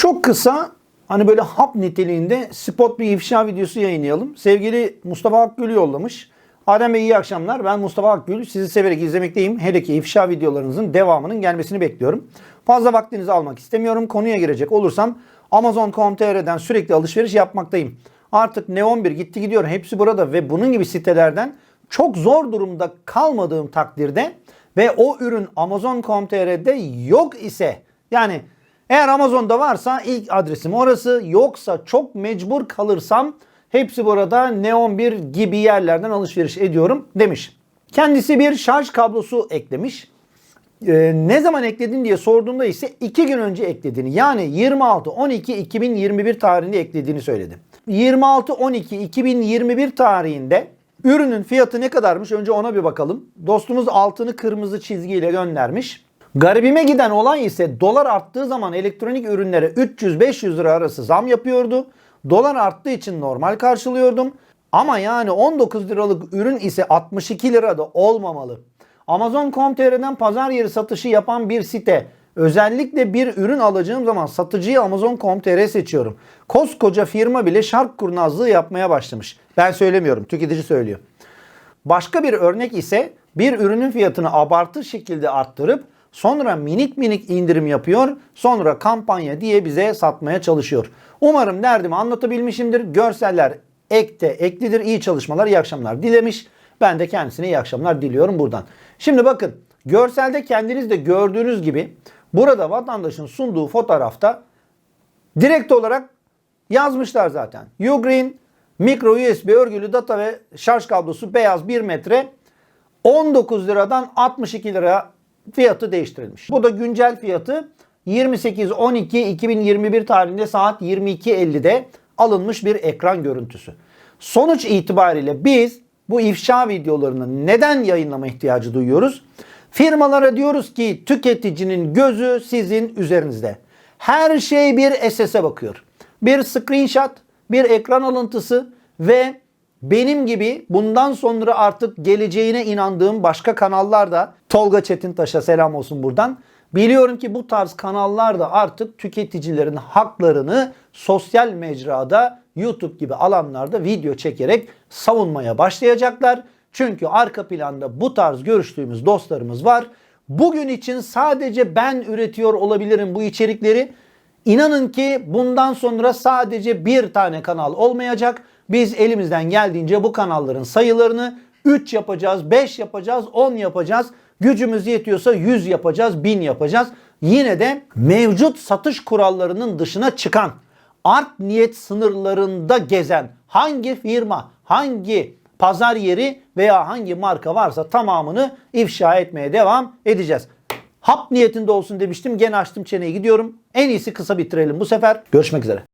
Çok kısa hani böyle hap niteliğinde spot bir ifşa videosu yayınlayalım. Sevgili Mustafa Akgül yollamış. Adem Bey iyi akşamlar. Ben Mustafa Akgül. Sizi severek izlemekteyim. Hele ki ifşa videolarınızın devamının gelmesini bekliyorum. Fazla vaktinizi almak istemiyorum. Konuya girecek olursam Amazon.com.tr'den sürekli alışveriş yapmaktayım. Artık Neon 1 gitti gidiyor. Hepsi burada ve bunun gibi sitelerden çok zor durumda kalmadığım takdirde ve o ürün Amazon.com.tr'de yok ise yani eğer Amazon'da varsa ilk adresim orası. Yoksa çok mecbur kalırsam hepsi burada Neon 1 gibi yerlerden alışveriş ediyorum demiş. Kendisi bir şarj kablosu eklemiş. Ee, ne zaman ekledin diye sorduğumda ise 2 gün önce eklediğini yani 26-12-2021 tarihinde eklediğini söyledi. 26-12-2021 tarihinde ürünün fiyatı ne kadarmış önce ona bir bakalım. Dostumuz altını kırmızı çizgiyle göndermiş. Garibime giden olay ise dolar arttığı zaman elektronik ürünlere 300-500 lira arası zam yapıyordu. Dolar arttığı için normal karşılıyordum. Ama yani 19 liralık ürün ise 62 lirada olmamalı. Amazon.com.tr'den pazar yeri satışı yapan bir site. Özellikle bir ürün alacağım zaman satıcıyı Amazon.com.tr seçiyorum. Koskoca firma bile şark kurnazlığı yapmaya başlamış. Ben söylemiyorum, tüketici söylüyor. Başka bir örnek ise bir ürünün fiyatını abartı şekilde arttırıp sonra minik minik indirim yapıyor. Sonra kampanya diye bize satmaya çalışıyor. Umarım derdimi anlatabilmişimdir. Görseller ekte eklidir. İyi çalışmalar, iyi akşamlar dilemiş. Ben de kendisine iyi akşamlar diliyorum buradan. Şimdi bakın görselde kendiniz de gördüğünüz gibi burada vatandaşın sunduğu fotoğrafta direkt olarak yazmışlar zaten. Ugreen mikro USB örgülü data ve şarj kablosu beyaz 1 metre 19 liradan 62 lira fiyatı değiştirilmiş. Bu da güncel fiyatı 28-12-2021 tarihinde saat 22.50'de alınmış bir ekran görüntüsü. Sonuç itibariyle biz bu ifşa videolarını neden yayınlama ihtiyacı duyuyoruz? Firmalara diyoruz ki tüketicinin gözü sizin üzerinizde. Her şey bir SS'e bakıyor. Bir screenshot, bir ekran alıntısı ve benim gibi bundan sonra artık geleceğine inandığım başka kanallar da Tolga Çetintaş'a selam olsun buradan. Biliyorum ki bu tarz kanallar da artık tüketicilerin haklarını sosyal mecrada YouTube gibi alanlarda video çekerek savunmaya başlayacaklar. Çünkü arka planda bu tarz görüştüğümüz dostlarımız var. Bugün için sadece ben üretiyor olabilirim bu içerikleri. İnanın ki bundan sonra sadece bir tane kanal olmayacak. Biz elimizden geldiğince bu kanalların sayılarını 3 yapacağız, 5 yapacağız, 10 yapacağız. Gücümüz yetiyorsa 100 yapacağız, 1000 yapacağız. Yine de mevcut satış kurallarının dışına çıkan, art niyet sınırlarında gezen hangi firma, hangi pazar yeri veya hangi marka varsa tamamını ifşa etmeye devam edeceğiz. Hap niyetinde olsun demiştim. Gene açtım çeneyi gidiyorum. En iyisi kısa bitirelim bu sefer. Görüşmek üzere.